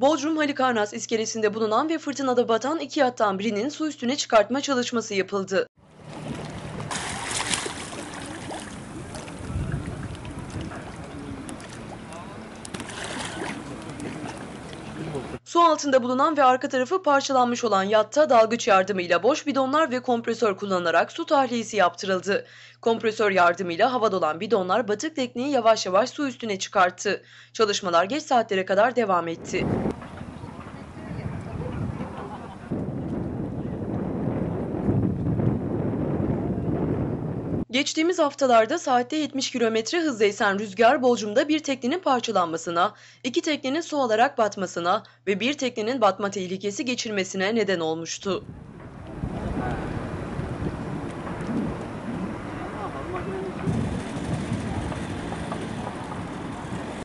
Bodrum Halikarnas iskelesinde bulunan ve fırtınada batan iki yattan birinin su üstüne çıkartma çalışması yapıldı. Su altında bulunan ve arka tarafı parçalanmış olan yatta dalgıç yardımıyla boş bidonlar ve kompresör kullanılarak su tahliyesi yaptırıldı. Kompresör yardımıyla havada olan bidonlar batık tekneyi yavaş yavaş su üstüne çıkarttı. Çalışmalar geç saatlere kadar devam etti. Geçtiğimiz haftalarda saatte 70 kilometre hızla esen rüzgar Bolcum'da bir teknenin parçalanmasına, iki teknenin su alarak batmasına ve bir teknenin batma tehlikesi geçirmesine neden olmuştu.